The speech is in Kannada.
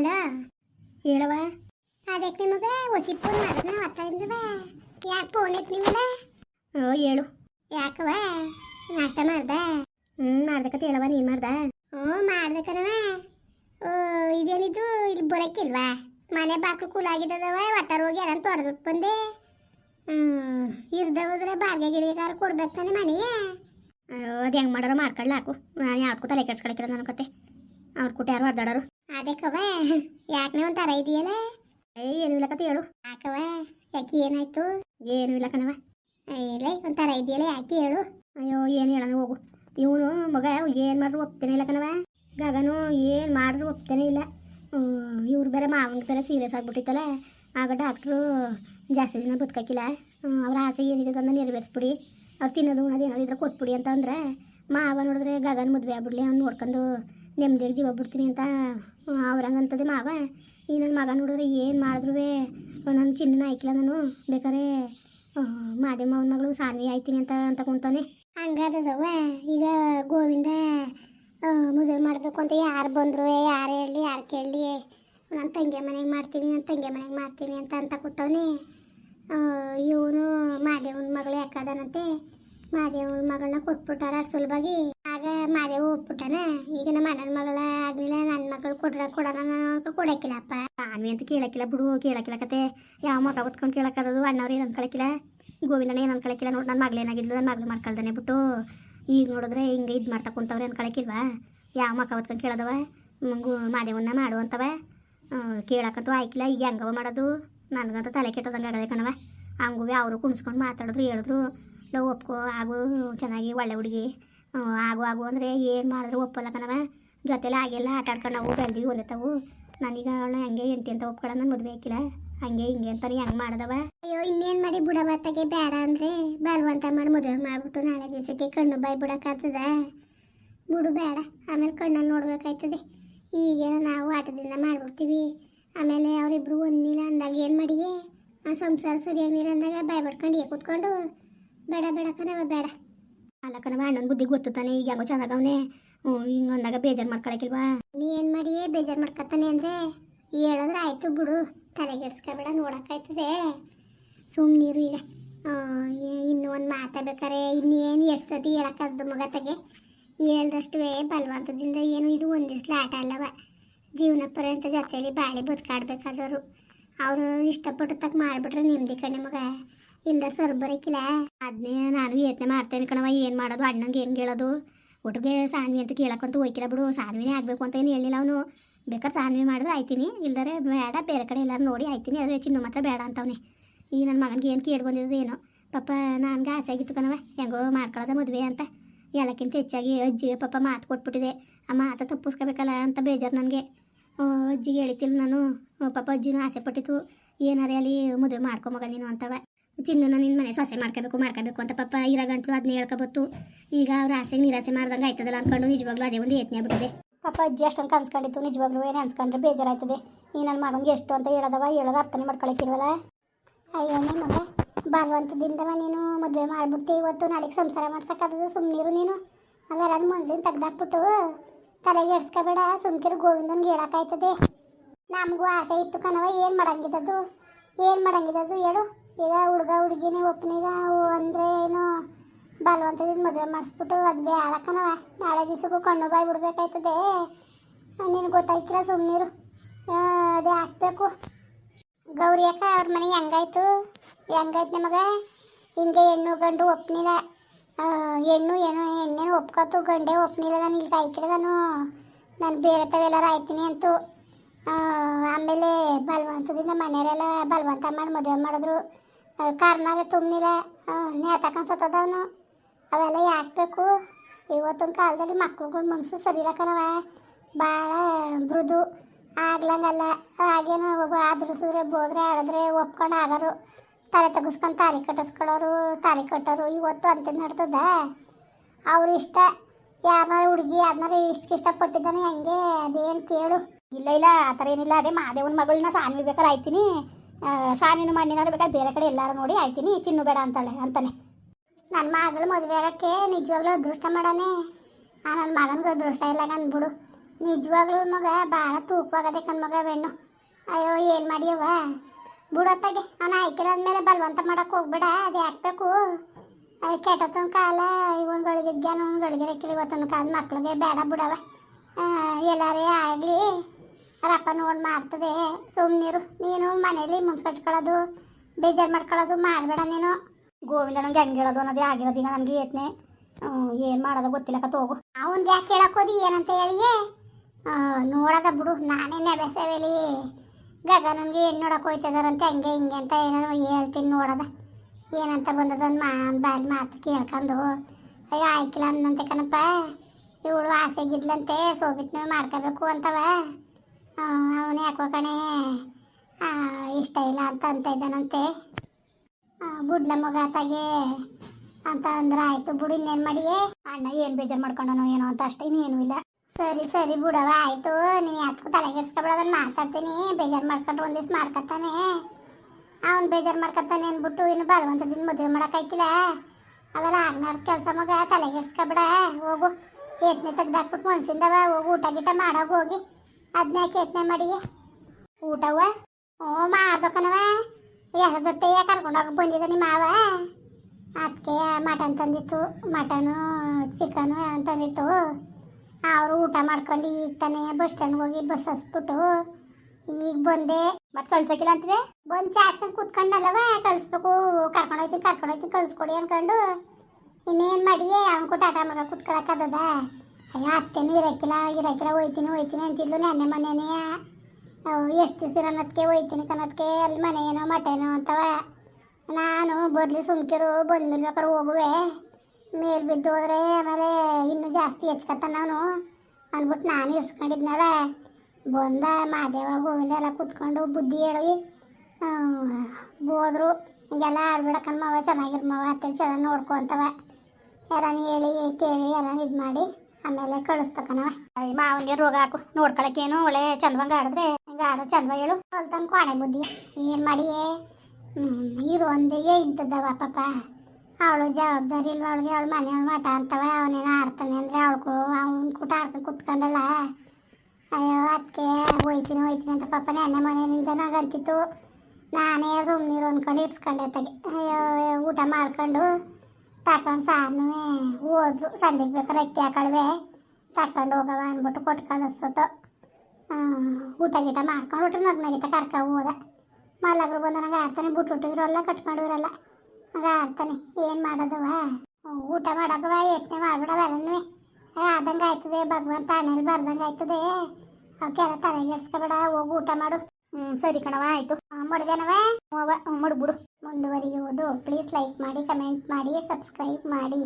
ಹಲೋ ಹೇಳವ ಅದಕ್ಕೆ ನಿಮಗೆ ಹೊಸಿ ಫೋನ್ ಮಾಡಿದ್ನ ಒತ್ತಾದಿಂದವ ಯಾಕೆ ಫೋನ್ ಐತಿ ನೀವಲ್ಲ ಓ ಹೇಳು. ಯಾಕವ ನಾಷ್ಟ ಮಾಡ್ದೆ? ಹ್ಞೂ ಮಾಡ್ದಕತ್ತೆ ಹೇಳವ ನೀನು ಮಾಡ್ದೆ? ಹ್ಞೂ ಮಾಡ್ದೆ ಕಣವ ಓ ಇದೇನಿದು ಇಲ್ಲಿ ಬರೋಕ್ಕಿಲ್ವಾ ಮನೆ ಬಾಕ್ಲು ಕೂಲಾಗಿದ್ದದವ ಒತ್ತಾರ ಹೋಗಿ ಎಲ್ಲ ತೊಡೆದುಟ್ಟು ಬಂದೆ. ಹ್ಞೂ ಇರ್ದವದ್ರೆ ಬಾಡಿಗೆ ಗಿಡಿಗಾರ ಕೊಡ್ಬೇಕು ತಾನೆ ಮನೆಗೆ. ಅದು ಹೆಂಗೆ ಮಾಡೋರು ಮಾಡ್ಕೊಳ್ಳಾಕು ನಾನು ಯಾವ್ದಕ್ಕೂ ತಲೆ ಕೆಡ್ಸ್ಕೊಳಕಿರ ನನ್ನ ಕತೆ ಅವ್ರ ಕುಟ್ಟ ಯಾರು ಹೊಡೆದಾಡೋರು ಯಾಕನೇ ಯಾಕೆ ಒಂಥರ ಇದೆಯಲ್ಲ ಏ ಏನು ಇಲ್ಲ ಕತೆ ಹೇಳು. ಯಾಕವ ಯಾಕೆ ಏನಾಯ್ತು? ಏನು ಇಲ್ಲ ಕಣವ ಇಲ್ಲ ಒಂಥರ ಇದೆಯಲ್ಲ ಯಾಕೆ ಹೇಳು? ಅಯ್ಯೋ ಏನು ಹೇಳೋಣ ಹೋಗು. ಇವನು ಮಗ ಏನು ಮಾಡಿದ್ರು ಒಪ್ತೇನೆ ಇಲ್ಲ ಕಣವ ಗಗನು ಏನು ಮಾಡಿದ್ರು ಒಪ್ತೇನೆ ಇಲ್ಲ. ಇವ್ರು ಬೇರೆ ಮಾವನಿಗೆ ಬೇರೆ ಸೀರಿಯಸ್ ಆಗಿಬಿಟ್ಟಿತ್ತಲ್ಲ. ಆಗ ಡಾಕ್ಟ್ರು ಜಾಸ್ತಿ ದಿನ ಬದುಕಕ್ಕಿಲ್ಲ. ಅವ್ರ ಆಸೆ ಏನಿದೆ ಅದನ್ನ ನೆರವೇರಿಸ್ಬಿಡಿ. ಅವ್ರು ತಿನ್ನೋದು ಉಣೋದು ಏನಾದ್ರು ಇದ್ರೆ ಕೊಟ್ಬಿಡಿ ಅಂತ ಅಂದ್ರೆ ಮಾವ ನೋಡಿದ್ರೆ ಗಗನ ಮದುವೆ ಆಗ್ಬಿಡ್ಲಿ ಅವ್ನು ನೋಡ್ಕೊಂಡು ನೆಮ್ಮದಿಯಾಗಿ ಜೀವ ಬಿಡ್ತೀನಿ ಅಂತ ಅವ್ರಂಗಂತದೆ ಮಾವ. ಈ ನನ್ನ ಮಗ ನೋಡಿದ್ರೆ ಏನು ಮಾಡಿದ್ರು ನನ್ನ ಚಿನ್ನ ಆಯ್ಕಿಲ್ಲ ನಾನು. ಬೇಕಾದ್ರೆ ಮಾದೇವ ಅವನ ಮಗಳು ಸಾನ್ವಿ ಆಯ್ತೀನಿ ಅಂತ ಅಂತ ಕುಂತಾನೆ. ಹಂಗಾದದವ ಈಗ ಗೋವಿಂದ ಮದುವೆ ಮಾಡಬೇಕು ಅಂತ ಯಾರು ಬಂದರು ಯಾರು ಹೇಳಿ, ಯಾರು ಕೇಳಲಿ ನನ್ನ ತಂಗಿ ಮನೆಗೆ ಮಾಡ್ತೀನಿ ನನ್ನ ತಂಗಿ ಮನೆಗೆ ಮಾಡ್ತೀನಿ ಅಂತ ಅಂತ ಕೂತವನಿ ಇವನು ಮಾದೇವನ ಮಗಳು ಯಾಕದನಂತೆ ಮಾದೇವನ ಮಗಳನ್ನ ಕೊಟ್ಬಿಟ್ಟಾರ ಸುಲಭಾಗಿ. ಆಗ ಮಾದೇವ ಒಪ್ಬಿಟ್ಟನ ಈಗ ನಮ್ಮ ಅಣ್ಣನ ಮಗಳ ಆಗ್ಲಿಲ್ಲ ನನ್ನ ಮಗಳು ಕೊಡ್ರ ಕೊಡೋಣ ಕೊಡಕ್ಕಿಲ್ಲಪ್ಪ ಆಮಿ ಅಂತ ಕೇಳಕ್ಕಿಲ್ಲ ಬಿಡು ಕೇಳಕ್ಕಿಲ್ಲ ಕತೆ. ಯಾವ ಮಗ ಹೊತ್ಕೊಂಡು ಕೇಳಕ್ಕದದು ಅಣ್ಣವ್ರು ಏನು ಅನ್ಕೊಳಕ್ಕಿಲ್ಲ ಗೋವಿಂದನೇ ಏನು ಅನ್ಕೊಳಕ್ಕಿಲ್ಲ ನೋಡಿ ನನ್ನ ಮಗಳೇನಾಗಿದ್ಲು ನನ್ನ ಮಗಳು ಮಾಡ್ಕೊಳ್ದಾನೆ ಬಿಟ್ಟು. ಈಗ ನೋಡಿದ್ರೆ ಹಿಂಗೆ ಇದು ಮಾಡ್ತಾ ಕುಂತವ್ರೆ ಅನ್ಕೊಳಕ್ಕಿಲ್ವಾ ಯಾವ ಮಗ ಹೊತ್ಕೊಂಡು ಕೇಳದವ? ಮಾದೇವನ್ನ ಮಾಡುವಂತವ ಕೇಳಕ್ಕಂತೂ ಆಯ್ಕಿಲ್ಲ, ಈಗ ಹೆಂಗವ ಮಾಡೋದು? ನನಗಂತೂ ತಲೆ ಕೆಟ್ಟದಂಗೆ ಆಗದೆ ಕಣವ ಹಂಗೂ ಅವರು ಕುಣಿಸ್ಕೊಂಡು ಮಾತಾಡಿದ್ರು, ಹೇಳಿದ್ರು. ಲವ್ ಒಪ್ಕೋ, ಆಗು, ಚೆನ್ನಾಗಿ ಒಳ್ಳೆ ಹುಡುಗಿ. ಆಗು ಆಗು ಅಂದರೆ ಏನು ಮಾಡಿದ್ರು ಒಪ್ಪಲ್ಲ ಕಣವ ಜೊತೆಲಿ ಆಗೆಲ್ಲ, ಆಟ ಆಡ್ಕೊಂಡು ನಾವು ಹೊಲತ್ತವು ನನಗ ಅವಳು ಹಂಗೆ ಹೆಂಡತಿ ಅಂತ ಒಪ್ಕೊಳ್ಳೋ ನನ್ನ ಮದುವೆ ಹಾಕಿಲ್ಲ ಹಂಗೆ ಹಿಂಗೆ ಅಂತಾನೆ ಹೆಂಗೆ ಮಾಡದವ. ಅಯ್ಯೋ, ಇನ್ನೇನ್ ಮಾಡಿ ಬುಡಬತ್ತಗೆ ಬೇಡ ಅಂದ್ರೆ ಬಲವಂತ ಮಾಡಿ ಮದುವೆ ಮಾಡಿಬಿಟ್ಟು ನಾಳೆ ದಿವಸಕ್ಕೆ ಕಣ್ಣು ಬಾಯಿ ಬಿಡೋಕ್ಕಾಗ್ತದ? ಬಿಡು ಬೇಡ, ಆಮೇಲೆ ಕಣ್ಣಲ್ಲಿ ನೋಡ್ಬೇಕಾಯ್ತದೆ. ಈಗೇನು ನಾವು ಆಟದಿಂದ ಮಾಡ್ಬಿಡ್ತೀವಿ. ಆಮೇಲೆ ಅವರಿಬ್ರು ಒಂದಿಲ್ಲ ಅಂದಾಗ ಏನು ಮಾಡಿಯೇ? ಆ ಸಂಸಾರ ಸರಿಯಾಗಿಲ್ಲ ಅಂದಾಗ ಬಾಯ್ ಬಡ್ಕೊಂಡು ಕೂತ್ಕೊಂಡು, ಬೇಡ ಬೇಡ ಕಣವ ಬೇಡ. ಅಲ್ಲ ಕಣವ ಅಣ್ಣನ ಬುದ್ಧಿ ಗೊತ್ತು ತಾನೆ, ಈಗ ಹೆಂಗೋ ಚೆನ್ನಾಗವನೆ ಹಿಂಗೆ ಅಂದಾಗ ಬೇಜಾರು ಮಾಡ್ಕೊಳಕಿಲ್ವಾ ನೀ ಏನು ಮಾಡಿಯೇ ಬೇಜಾರು ಮಾಡ್ಕೊತಾನೆ ಅಂದರೆ? ಹೇಳಿದ್ರೆ ಆಯ್ತು ಬಿಡು ತಲೆಗೆಡ್ಸ್ಕೊಬೇಡ ನೋಡೋಕ್ಕಾಯ್ತದೆ. ಸುಮ್ಮನಿರು ಈಗ. ಇನ್ನು ಒಂದು ಮಾತಾಡ್ಬೇಕಾರೆ ಇನ್ನೇನು ಎಷ್ಟು ಸತಿ ಹೇಳಕ್ಕದ್ದು ಮಗತಗೆ ಹೇಳ್ದಷ್ಟು ಬಲವಂತದಿಂದ ಏನು ಇದು ಒಂದಿವ್ಸಲ ಆಟ ಅಲ್ಲವ. ಜೀವನ ಪರ್ಯಂತ ಜೊತೆಯಲ್ಲಿ ಬಾಳಿ ಬದುಕಾಡ್ಬೇಕಾದವರು. ಅವರು ಇಷ್ಟಪಟ್ಟು ತಕ್ಕ ಮಾಡಿಬಿಟ್ರೆ ನೆಮ್ಮದಿ ಕಣೆ ಮಗ. ಇಲ್ದಾರ ಸರ್ ಬರಕಿಲ್ಲ. ಅದನ್ನೇ ನಾನು ಯತ್ನೆ ಮಾಡ್ತೇನೆ ಕಣವ ಏನು ಮಾಡೋದು? ಅಣ್ಣಂಗೆ ಹೆಂಗೆ ಹೇಳೋದು? ಒಟ್ಟಿಗೆ ಸಾನ್ವಿ ಅಂತ ಕೇಳಕ್ಕಂತೂ ಹೋಯ್ಕಿಲ್ಲ ಬಿಡು. ಸಾನ್ವಿನೇ ಆಗಬೇಕು ಅಂತ ಏನು ಹೇಳಿಲ್ಲ ಅವನು. ಬೇಕಾದ್ರೆ ಸಾನ್ವಿ ಮಾಡಿದ್ರೆ ಆಯ್ತೀನಿ. ಇಲ್ದರೆ ಬೇಡ, ಬೇರೆ ಕಡೆ ಎಲ್ಲರೂ ನೋಡಿ ಆಯ್ತೀನಿ. ಅದು ಚಿನ್ನು ಮಾತ್ರ ಬೇಡ ಅಂತವನೆ. ಈ ನನ್ನ ಮಗನಿಗೆ ಏನು ಕೇಳಿ ಬಂದಿದ್ದು ಏನೋ? ಪಾಪ ನನಗೆ ಆಸೆ ಆಗಿತ್ತು ಕಣವ ಹೆಂಗೋ ಮಾಡ್ಕೊಳ್ಳೋದ ಮದುವೆ ಅಂತ. ಎಲ್ಲಕ್ಕಿಂತ ಹೆಚ್ಚಾಗಿ ಅಜ್ಜಿಗೆ ಪಪ್ಪ ಮಾತು ಕೊಟ್ಬಿಟ್ಟಿದೆ. ಆ ಮಾತು ತಪ್ಪಿಸ್ಕೋಬೇಕಲ್ಲ ಅಂತ ಬೇಜಾರು ನನಗೆ. ಅಜ್ಜಿಗೆ ಹೇಳಿತಿಲ್ಲ ನಾನು. ಪಪ್ಪ ಪಾಪ ಅಜ್ಜಿನೂ ಆಸೆ ಪಟ್ಟಿತ್ತು. ಏನಾರೇ ಅಲ್ಲಿ ಮದುವೆ ಮಾಡ್ಕೊಂಬಗ ನೀನು ಅಂತವ. ಚಿನ್ನನ ನಿನ್ನ ಮನೆ ಸೊಸೆ ಮಾಡ್ಕೋಬೇಕು ಮಾಡ್ಕೋಬೇಕು ಅಂತ ಪಪ್ಪ ಇರೋ ಗಂಟ್ಲು ಅದನ್ನ ಹೇಳ್ಕೊಬತ್ತು. ಈಗ ಅವ್ರ ಆಸೆ ನಿರಾಸೆ ಮಾಡ್ದಂಗೆ ಆಯ್ತದಲ್ಲ ಅನ್ಕೊಂಡು ನಿಜವಾಗ್ಲೂ ಅದೇ ಒಂದು ಯತ್ನೆ ಆಗ್ಬಿಟ್ಟಿದೆ ಪಾಪ ಅಜ್ಜಿ ಅಷ್ಟೊಂದು ಕನ್ಸ್ಕೊಂಡಿತ್ತು, ನಿಜವಾಗ್ಲೂ ಏನು ಅನ್ಸ್ಕೊಂಡ್ರೆ ಬೇಜಾರಾಯ್ತದೆ. ಈ ನನ್ನ ಮಗನಿಗೆ ಎಷ್ಟು ಅಂತ ಹೇಳದವ, ಹೇಳೋದು ಅರ್ಥನೇ ಮಾಡ್ಕೊಳಕ್ಕಿಲ್ವಲ್ಲ ಅಯ್ಯೋ ನೀನು ಮಗ ಬಲವಂತದಿಂದವ ನೀನು, ಮದುವೆ ಮಾಡ್ಬಿಡ್ತಿ. ಇವತ್ತು ನಾಳೆಗೆ ಸಂಸಾರ ಮಾಡ್ಸಕ್ಕಾಗದು ಸುಮ್ಮನಿರು ನೀನು. ಅವೆಲ್ಲ ಮನ್ಸಿನ ತೆಗ್ದಾಕ್ಬಿಟ್ಟು ತಲೆಗೆ ಎಡ್ಸ್ಕೊಬೇಡ, ಸುಮ್ಕಿರು ಗೋವಿಂದನ್ಗೆ ಹೇಳಕ್ಕಾಯ್ತದೆ. ನಮಗೂ ಆಸೆ ಇತ್ತು ಕಣವ ಏನು ಮಾಡಂಗಿದ್ದದು? ಏನು ಮಾಡಂಗಿದ್ದದು ಹೇಳು. ಈಗ ಹುಡುಗ ಹುಡುಗಿನೇ ಒಪ್ಪನಿಗ ಅಂದರೆ ಏನು ಬಲವಂತದಿಂದ ಮದುವೆ ಮಾಡಿಸ್ಬಿಟ್ಟು ಅದು ಬೇಡ ಕಣವ ನಾಳೆ ದಿವಸಕ್ಕೂ ಕಣ್ಣು ಬಾಯಿ ಬಿಡ್ಬೇಕಾಯ್ತದೆ. ನಿನಗೆ ಗೊತ್ತಾಯ್ತಿರ ಸುಮ್ಮನಿರು ಅದೇ ಹಾಕ್ಬೇಕು ಗೌರಿ ಅಕ್ಕ, ಅವ್ರ ಮನೆ ಹೆಂಗಾಯ್ತು? ಹೆಂಗಾಯ್ತು ನಮಗ? ಹಿಂಗೆ ಹೆಣ್ಣು ಗಂಡು ಒಪ್ಪನಿಲ್ಲ ಹೆಣ್ಣು ಏನು ಹೆಣ್ಣೇನು ಒಪ್ಕೋತು, ಗಂಡೇ ಒಪ್ಪನಿಲ್ಲ ನಾನು ಇಲ್ಲಿ ಆಯ್ಕಿಲ್ಲ ನಾನು ನಾನು ಬೇರೆ ತಾವೆಲ್ಲರೂ ಆಯ್ತೀನಿ ಅಂತು. ಆಮೇಲೆ ಬಲವಂತದಿಂದ ಮನೆಯವರೆಲ್ಲ ಬಲವಂತ ಮಾಡಿ ಮದುವೆ ಮಾಡಿದ್ರು. ಕಾರ್ನಾರ ತುಂಬಿಲ್ಲ ನೇತಕನ್ ಸತ್ತದವನು ಅವೆಲ್ಲ ಯಾಕಬೇಕು? ಇವತ್ತಿನ ಕಾಲದಲ್ಲಿ ಮಕ್ಳುಗಳ ಮನಸ್ಸು ಸರಿ ಭಾಳ ಮೃದು. ಆಗ್ಲಂಗಲ್ಲ. ಹಾಗೇನು ಒಬ್ಬ ಆದ್ರಿಸಿದ್ರೆ, ಬೋದ್ರೆ, ಆಡಿದ್ರೆ ಒಪ್ಕೊಂಡು ಆಗೋರು. ತಲೆ ತೆಗಿಸ್ಕೊಂಡು ತಾರಿ ಕಟ್ಟಿಸ್ಕೊಳ್ಳೋರು, ತಾಲಿ ಕಟ್ಟೋರು ಇವತ್ತು ಅಂತ ನಡ್ತದ. ಅವ್ರ ಇಷ್ಟ. ಯಾರನ್ನಾರು ಹುಡುಗಿ ಯಾರನ್ನಾರು ಇಷ್ಟ ಇಷ್ಟಪಟ್ಟಿದ್ದಾನೆ, ಹೆಂಗೆ ಅದೇನು ಕೇಳು. ಇಲ್ಲ ಇಲ್ಲ, ಆ ಥರ ಏನಿಲ್ಲ. ಅದೇ ಮಾದೇವನ ಮಗಳನ್ನ ಸಾನ್ವಿ ಬೇಕಾರೆ ಆಯ್ತೀನಿ. ಸಾನಿನ ಮಣ್ಣಿನಾರು ಬೇಕಾದ್ರೆ ಬೇರೆ ಕಡೆ ಎಲ್ಲಾರು ನೋಡಿ ಆಯ್ತೀನಿ, ಚಿನ್ನು ಬೇಡ ಅಂತಾಳೆ, ಅಂತಾನೆ. ನನ್ನ ಮಗಳು ಮದುವೆ ಆಗೋಕ್ಕೆ ನಿಜವಾಗ್ಲೂ ಅದೃಷ್ಟ ಮಾಡಾನೆ ಆ ನನ್ನ ಮಗನಿಗೆ ಅದೃಷ್ಟ ಇಲ್ಲ ಅಂದ್ಬಿಡು ನಿಜವಾಗ್ಲೂ ಮಗ ಭಾಳ ತೂಕವಾಗದೆ ಮಗ ಬೆಣ್ಣು. ಅಯ್ಯೋ, ಏನು ಮಾಡಿಯವ ಬಿಡೋತ್ತಾಗೆ ಅವನ ಆಯ್ಕಿಲ್ಲ ಅಂದಮೇಲೆ ಬಲವಂತ ಮಾಡೋಕೆ ಹೋಗ್ಬೇಡ, ಅದು ಹಾಕ್ಬೇಕು ಅದು ಕೆಟ್ಟತನ ಕಾಲ, ಇವನ್ ಗಳಿಗೆ ಜ್ಞಾನ ಒಂದು ಗಳಿಗೆ ರೆಕ್ಕಿಲ್ಲ ಇವತ್ತೊಂದು ಕಾಲ ಮಕ್ಳಿಗೆ ಬೇಡ ಬಿಡವ ಎಲ್ಲಾರೇ ಆಗಲಿ. ರಪ್ಪ ನೋಡಿ ಮಾಡ್ತದೆ. ಸುಮ್ಮನಿರು ನೀನು ಮನೇಲಿ ಮುನ್ಸ್ ಕಟ್ಕೊಳ್ಳೋದು ಬೇಜಾರು ಮಾಡ್ಕೊಳ್ಳೋದು ಮಾಡಬೇಡ ನೀನು. ಗೋವಿಂದನಿಗೆ ಹೆಂಗೆ ಹೇಳೋದು ಅನ್ನೋದೇ ಆಗಿರೋದು ಈಗ ನನಗೆ ಏತ್ನೆ. ಏನು ಮಾಡೋದು ಗೊತ್ತಿಲ್ಲಕ್ಕ ತೋಗು. ಅವನ್ಗೆ ಯಾಕೆ ಹೇಳಕ್ಕೋದಿ, ಏನಂತ ಹೇಳಿಯೇ? ನೋಡದ ಬಿಡು, ನಾನೇ ನೆಬೆಸವೇಲಿ ಗಗನನ್ಗೆ ಏನು ನೋಡಕ್ಕೆ ಹೋಯ್ತದಾರಂತೆ ಹಂಗೆ ಹಿಂಗೆ ಅಂತ ಏನೋ ಹೇಳ್ತೀನಿ ನೋಡದ. ಏನಂತ ಬಂದದ ಮಾ ಬಾಯಿ ಮಾತು ಕೇಳ್ಕೊಂಡು. ಅಯ್ಯೋ, ಆಯ್ಕಿಲ್ಲ ಅಂದಂತೆ ಕಣಪ್ಪ. ಇವಳು ಆಸೆಗಿದ್ಲಂತೆ, ಸೋಬಿತ್ನ ಮಾಡ್ಕೋಬೇಕು ಅಂತವ. ಅವನು ಯಾಕೋ ಕಣೆ. ಇಷ್ಟ ಇಲ್ಲ ಅಂತ ಅಂತ ಇದ್ದಾನಂತೆ. ಬುಡ್ಲ ಮಗ ಆತಾಗೆ. ಅಂತ ಅಂದ್ರೆ ಆಯಿತು ಬಿಡು, ಇನ್ನೇನು ಮಾಡಿಯೇ? ಅಣ್ಣ, ಏನು ಬೇಜಾರು ಮಾಡ್ಕೊಂಡನೋ ಏನೋ ಅಂತ ಅಷ್ಟೇ ಏನೂ ಇಲ್ಲ. ಸರಿ ಸರಿ ಬಿಡವ ಆಯಿತು. ನೀನು ಯಾತ್ಗೂ ತಲೆಗೆಡ್ಸ್ಕೊಬೇಡದನ್ನ ಮಾತಾಡ್ತೀನಿ. ಬೇಜಾರು ಮಾಡ್ಕೊಂಡ್ರೆ ಒಂದು ದಿವ್ಸ ಮಾಡ್ಕೊತಾನೆ. ಅವ್ನು ಬೇಜಾರು ಮಾಡ್ಕೊತಾನೆ ಅಂದ್ಬಿಟ್ಟು ಇನ್ನು ಬಲವಂತದಿಂದ ಮದುವೆ ಮಾಡೋಕ್ಕಾಯ್ಕಿಲ್ಲ ಅವೆಲ್ಲ ಆಗ್ನಾರ್ದ ಕೆಲಸ ಮಗ ತಲೆಗೆಡ್ಸ್ಕೊಬೇಡ ಹೋಗು, ಏತ್ನೆ ತೆಗ್ದಾಕ್ಬಿಟ್ಟು ಮನ್ಸಿಂದವ ಹೋಗು, ಊಟ ಗೀಟ ಮಾಡೋಗಿ ಹೋಗಿ. ಅದನ್ನ ಕೇತ್ನೆ ಮಾಡಿ ಊಟವ ಓ ಮಾಡ್ದಕ್ಕನವ ಎರಡತ್ತೆಯ ಕರ್ಕೊಂಡೋಗಿ ಬಂದಿದ್ದ ನಿಮ್ಮ ಮಾವ. ಅದಕ್ಕೆ ಮಟನ್ ತಂದಿತ್ತು. ಮಟನು ಚಿಕನು ತಂದಿತ್ತು. ಅವರು ಊಟ ಮಾಡ್ಕೊಂಡು ಈಗ ಬಸ್ ಸ್ಟ್ಯಾಂಡ್ಗೆ ಹೋಗಿ ಬಸ್ ಹಸ್ಬಿಟ್ಟು ಈಗ ಬಂದೆ. ಮತ್ತೆ ಕಳ್ಸಕ್ಕಿಲ್ಲ ಅಂತಿದೆ. ಬಂದು ಚಾಸ್ಕೊಂಡು ಕೂತ್ಕೊಂಡಲ್ಲವ ಕಳಿಸ್ಬೇಕು, ಕರ್ಕೊಂಡು ಕರ್ಕೊಂಡೋಯ್ತೀನಿ ಕರ್ಕೊಂಡು ಹೋಯ್ತೀನಿ, ಕಳಿಸ್ಕೊಡಿ ಅನ್ಕೊಂಡು. ಇನ್ನೇನು ಮಾಡಿ ಅವ್ನು ಟಾಟಾ ಮಗ ಕೂತ್ಕೊಳಕ್ಕದ ಅಯ್ಯೋ ಅತ್ತೇನು ಇರಕ್ಕಿಲ್ಲ ಇರಕ್ಕಿಲ್ಲ ಹೋಯ್ತೀನಿ ಹೋಯ್ತೀನಿ ಅಂತಿದ್ಲು ನೆನ್ನೆ ಮನೆನೇ. ಎಷ್ಟು ದಿವಸ ಅನ್ನೋದಕ್ಕೆ ಹೋಯ್ತೀನಿ ಕನ್ನೋದಕ್ಕೆ ಅಲ್ಲಿ ಮನೆ ಏನೋ, ಮಠ ಅಂತವ. ನಾನು ಬರ್ಲಿ ಸುಮ್ಕಿರು, ಬಂದ್ಮೇಲೆ ಬೇಕಾದ್ರೆ ಹೋಗುವೆ. ಮೇಲೆ ಬಿದ್ದು ಹೋದ್ರೆ ಆಮೇಲೆ ಇನ್ನೂ ಜಾಸ್ತಿ ಹೆಚ್ಕತ್ತಾನ ಅವನು ಅಂದ್ಬಿಟ್ಟು ನಾನು ಇರ್ಸ್ಕೊಂಡಿದ್ನವ ಬಂದ ಮಾದೇವ ಗೋವಿಂದ ಎಲ್ಲ ಕುತ್ಕೊಂಡು ಬುದ್ಧಿ ಹೇಳಿ ಹೋದ್ರು. ಹಿಂಗೆಲ್ಲ ಆಡ್ಬೇಡ ಕಣ್ಮವ ಚೆನ್ನಾಗಿರ್ಮವ ಅತ್ತೆ, ಚೆನ್ನಾಗಿ ನೋಡ್ಕೊಂತವ ಎಲ್ಲ ಹೇಳಿ, ಕೇಳಿ, ಎಲ್ಲ ಇದು ಮಾಡಿ ಆಮೇಲೆ ಕಳಿಸ್ತಕನವ ಅಯ್ಯ ಮಾವನಿಗೆ ರೋಗ ಹಾಕು. ನೋಡ್ಕೊಳಕೇನು ಒಳ್ಳೆ ಚಂದವಂಗ ಆಡಿದ್ರೆ ಹಿಂಗೆ ಆಡೋ. ಚಂದವ ಹೇಳು. ಹೊಲ್ತಂಗ ಕೋಣೆ ಬುದ್ಧಿ. ಏನು ಮಾಡಿಯೇ? ಇರು ಒಂದಿಗೆ ಇದ್ದದ್ದವ ಪಾಪ. ಅವಳು ಜವಾಬ್ದಾರಿ ಇಲ್ವ? ಅವಳಿಗೆ ಅವಳು ಮನೆಯವ್ಳು ಮಾತ ಅಂತವ. ಅವನೇನು ಆಡ್ತಾನೆ ಅಂದರೆ ಅವಳು ಅವ್ನ ಕೂಟ ಆಡ್ಕೊಂಡು ಕುತ್ಕೊಂಡಲ್ಲ ಅಯ್ಯೋ ಅದಕ್ಕೆ ಹೋಯ್ತೀನಿ ಹೋಯ್ತೀನಿ ಅಂತ ಪಾಪ ನೆನ್ನೆ ಮನೆಯಿಂದ ನಂಗಂತಿತ್ತು ನಾನೇ ಸುಮ್ಮನಿರು ಅಂದ್ಕೊಂಡು ಇರ್ಸ್ಕೊಂಡೆ ತಗೆ ಅಯ್ಯೋ, ಊಟ ಮಾಡ್ಕೊಂಡು ತಕೊಂಡು ಸಾನು ಹೋದ್ಲು. ಸಂಜೆಗೆ ಬೇಕಾದ್ರೆ ಅಕ್ಕಿ ಹಾಕಳ್ವೆ. ತಕೊಂಡು ಹೋಗವ ಅಂದ್ಬಿಟ್ಟು ಕೊಟ್ಟು ಕಳಿಸ್ತೋ. ಊಟ ಗೀಟ ಮಾಡ್ಕೊಂಡು ಬಿಟ್ರೆ ನಗ್ ಕರ್ಕ ಹೋದ. ಮಲ್ಲಗ್ರು ಬಂದು ನಂಗೆ ಆಡ್ತಾನೆ ಬಿಟ್ಟು ಇರೋಲ್ಲ ಕಟ್ಕೊಂಡಿರಲ್ಲ ಮಗ ಆಡ್ತಾನೆ, ಏನು ಮಾಡೋದವ ಊಟ ಮಾಡೋಕವ, ಯತ್ನೆ ಮಾಡ್ಬಿಡವ ಎಲ್ಲನೂ ಆದಂಗೆ ಆಯ್ತದೆ ಭಗವಂತ ಹಣೆಯಲ್ಲಿ ಬರ್ದಂಗೆ ಆಯ್ತದೆ ಅವಕ್ಕೆಲ್ಲ ತಲೆಗೆಡ್ಸ್ಕೊಬೇಡ, ಹೋಗಿ ಊಟ ಮಾಡು. ಹ್ಞೂ ಸರಿ ಕಣವ ಆಯಿತು. ಮಡ್ಗನವ ಮಡ್ಬಿಡು. ಮುಂದುವರಿಯುವುದು. ಪ್ಲೀಸ್ ಲೈಕ್ ಮಾಡಿ ಕಮೆಂಟ್ ಮಾಡಿ ಸಬ್ಸ್ಕ್ರೈಬ್ ಮಾಡಿ.